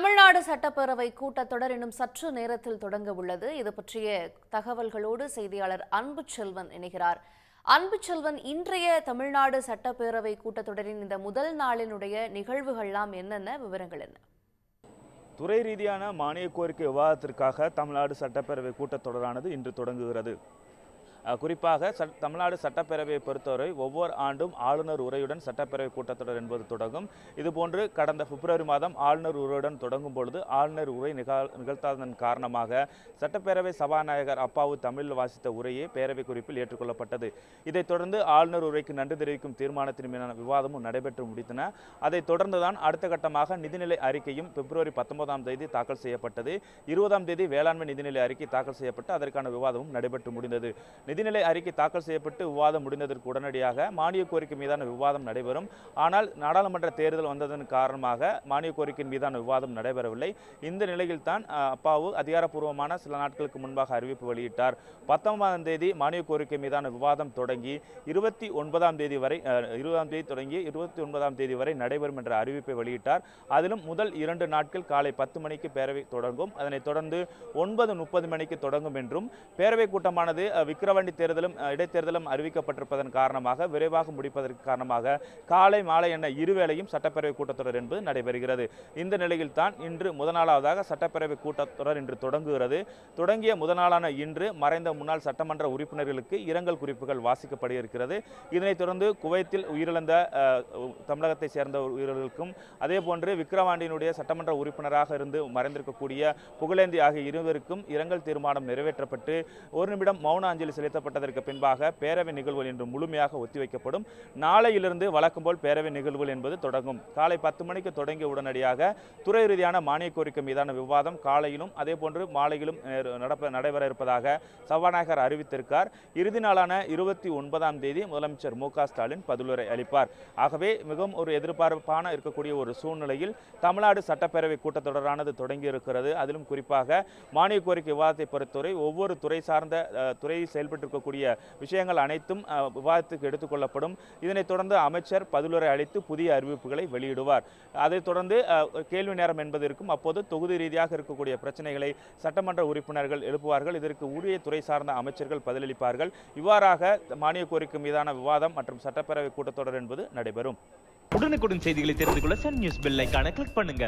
தமிழ்நாடு சட்டப்பேரவை கூட்டத்தொடர் இன்னும் சற்று நேரத்தில் தொடங்க உள்ளது. இது பற்றிய தகவல்களோடு செய்தியாளர் அன்பு செல்வன் இணைகிறார். அன்பு செல்வன் இன்றைய தமிழ்நாடு சட்டப்பேரவை கூட்டத்தொடரின் இந்த முதல் நாளினுடைய நிகழ்வுகள்லாம் என்னென்ன? விவரங்கள் என்ன? துறை ரீதியான மானிய கோரிக்கை விவாதத்திற்காக தமிழ்நாடு சட்டப்பேரவை கூட்டத்தொடரானது இன்று தொடங்குகிறது. குறிப்பாக தமிழ்நாடு சட்டப்பேரவையை பொறுத்தவரை ஒவ்வொரு ஆண்டும் ஆளுநர் உரையுடன் சட்டப்பேரவை கூட்டத்தொடர் என்பது தொடங்கும். இதுபோன்று கடந்த பிப்ரவரி மாதம் ஆளுநர் உரையுடன் தொடங்கும் பொழுது ஆளுநர் உரை நிகழ் நிகழ்த்தாததன் காரணமாக சட்டப்பேரவை சபாநாயகர் அப்பாவு தமிழில் வாசித்த உரையே பேரவை குறிப்பில் ஏற்றுக்கொள்ளப்பட்டது. இதைத் தொடர்ந்து ஆளுநர் உரைக்கு நன்றி தெரிவிக்கும் தீர்மானத்தின் மீதான விவாதமும் நடைபெற்று முடித்தன. அதைத் தொடர்ந்துதான் அடுத்த கட்டமாக நிதிநிலை அறிக்கையும் பிப்ரவரி பத்தொன்பதாம் தேதி தாக்கல் செய்யப்பட்டது. இருபதாம் தேதி வேளாண்மை நிதிநிலை அறிக்கை தாக்கல் செய்யப்பட்டு அதற்கான விவாதமும் நடைபெற்று முடிந்தது. நிதிநிலை அறிக்கை தாக்கல் செய்யப்பட்டு விவாதம் முடிந்ததற்கு உடனடியாக மானிய கோரிக்கை மீதான விவாதம் நடைபெறும். ஆனால் நாடாளுமன்ற தேர்தல் வந்ததன் காரணமாக மானிய கோரிக்கையின் மீதான விவாதம் நடைபெறவில்லை. இந்த நிலையில் தான் அப்பாவு அதிகாரப்பூர்வமான சில நாட்களுக்கு முன்பாக அறிவிப்பு வெளியிட்டார். பத்தொன்பதாம் தேதி மானிய கோரிக்கை மீதான விவாதம் தொடங்கி இருபத்தி ஒன்பதாம் தேதி வரை இருபதாம் தேதி தொடங்கி இருபத்தி ஒன்பதாம் தேதி வரை நடைபெறும் என்ற அறிவிப்பை வெளியிட்டார். அதிலும் முதல் இரண்டு நாட்கள் காலை பத்து மணிக்கு பேரவை தொடங்கும். அதனைத் தொடர்ந்து ஒன்பது முப்பது மணிக்கு தொடங்கும் என்றும் பேரவை கூட்டமானது அஹ், மாவண்டி தேர்தலும் இடைத்தேர்தலும் அறிவிக்கப்பட்டிருப்பதன் காரணமாக விரைவாக முடிப்பதற்கு காரணமாக காலை மாலை என இருவேளையும் சட்டப்பேரவை கூட்டத்தொடர் என்பது நடைபெறுகிறது. இந்த நிலையில் தான் இன்று முதலாவதாக சட்டப்பேரவை கூட்டத்தொடர் இன்று தொடங்குகிறது. தொடங்கிய முதனாளான இன்று மறைந்த முன்னாள் சட்டமன்ற உறுப்பினர்களுக்கு இரங்கல் குறிப்புகள் வாசிக்கப்பட இருக்கிறது இதனைத் தொடர்ந்து குவைத்தில் உயிரிழந்த தமிழகத்தை சேர்ந்த உயிர்களுக்கும் அதே போன்று விக்கிரவாண்டியினுடைய சட்டமன்ற உறுப்பினராக இருந்து மறைந்திருக்கக்கூடிய புகழேந்தி ஆகிய இருவருக்கும் இரங்கல் தீர்மானம் நிறைவேற்றப்பட்டு ஒரு நிமிடம் மௌன அஞ்சலி செலுத்த செலுத்தப்பட்டதற்கு பின்பாக பேரவை நிகழ்வுகள் இன்று முழுமையாக ஒத்திவைக்கப்படும். நாளையிலிருந்து வழக்கம்போல் பேரவை நிகழ்வுகள் என்பது தொடங்கும். காலை பத்து மணிக்கு தொடங்கிய உடனடியாக துறை ரீதியான மானிய கோரிக்கை மீதான விவாதம் காலையிலும் அதேபோன்று மாலையிலும் நடப்ப நடைபெற இருப்பதாக சபாநாயகர் அறிவித்திருக்கார். இறுதி நாளான இருபத்தி ஒன்பதாம் தேதி முதலமைச்சர் மு ஸ்டாலின் பதிலுரை அளிப்பார். ஆகவே மிகவும் ஒரு எதிர்பார்ப்பான இருக்கக்கூடிய ஒரு சூழ்நிலையில் தமிழ்நாடு சட்டப்பேரவை கூட்டத்தொடரானது தொடங்கி இருக்கிறது அதிலும் குறிப்பாக மானிய கோரிக்கை விவாதத்தை பொறுத்தவரை ஒவ்வொரு துறை சார்ந்த துறையை செயல்பட்டு செயல்பட்டிருக்கக்கூடிய விஷயங்கள் அனைத்தும் விவாதத்துக்கு எடுத்துக்கொள்ளப்படும் இதனைத் தொடர்ந்து அமைச்சர் பதிலுரை அளித்து புதிய அறிவிப்புகளை வெளியிடுவார். அதைத் தொடர்ந்து கேள்வி நேரம் என்பது இருக்கும் அப்போது தொகுதி ரீதியாக இருக்கக்கூடிய பிரச்சனைகளை சட்டமன்ற உறுப்பினர்கள் எழுப்புவார்கள். இதற்கு உரிய துறை சார்ந்த அமைச்சர்கள் பதிலளிப்பார்கள். இவ்வாறாக மானிய கோரிக்கை மீதான விவாதம் மற்றும் சட்டப்பேரவை கூட்டத்தொடர் என்பது நடைபெறும். உடனுக்குடன் செய்திகளை தெரிந்து கொள்ள சன் நியூஸ் பெல் ஐகானை கிளிக் பண்ணுங்க.